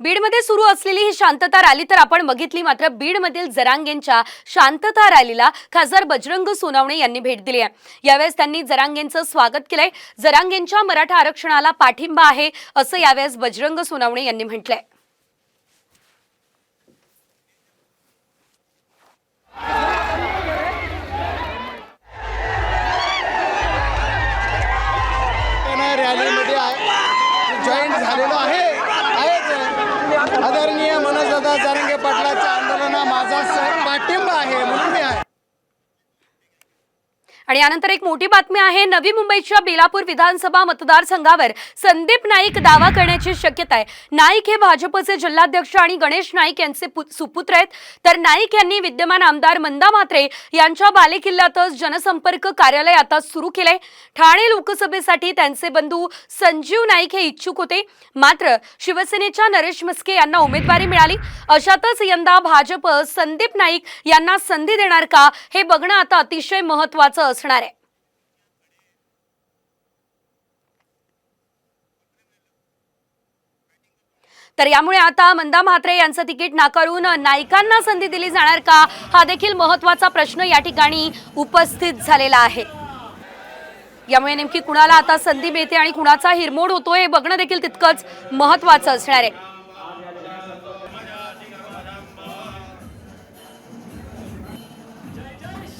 बीडमध्ये सुरू असलेली ही शांतता रॅली तर आपण बघितली मात्र बीडमधील जरांगेंच्या शांतता रॅलीला खासदार बजरंग सोनावणे यांनी भेट दिली आहे. यावेळेस त्यांनी जरांगेंचं स्वागत केलंय. जरांगेंच्या मराठा आरक्षणाला पाठिंबा आहे असं यावेळेस बजरंग सोनावणे यांनी म्हटलंय. रॅलीमध्ये जॉईंट झालेलो आहे. आदरणीय मनोजदादा जारंगे पाटलाच्या आणि यानंतर एक मोठी बातमी आहे नवी मुंबईच्या बेलापूर विधानसभा मतदारसंघावर संदीप नाईक दावा करण्याची शक्यता आहे. नाईक हे भाजपचे जिल्हाध्यक्ष आणि गणेश नाईक यांचे पु- सुपुत्र आहेत. तर नाईक यांनी विद्यमान आमदार मंदा म्हात्रे यांच्या बालेकिल्ल्यातच जनसंपर्क कार्यालय आता सुरू केलंय. ठाणे लोकसभेसाठी त्यांचे बंधू संजीव नाईक हे इच्छुक होते. मात्र शिवसेनेच्या नरेश म्हस्के यांना उमेदवारी मिळाली. अशातच यंदा भाजप संदीप नाईक यांना संधी देणार का हे बघणं आता अतिशय महत्वाचं असणार आहे. तर यामुळे आता मंदा म्हात्रे यांचं तिकीट नाकारून नायकांना संधी दिली जाणार का? हा देखील महत्त्वाचा प्रश्न या ठिकाणी उपस्थित झालेला आहे. यामुळे नेमकी कुणाला आता संधी मिळते आणि कुणाचा हिरमोड होतोय हे बघणं देखील तितकंच महत्वाचं असणार आहे.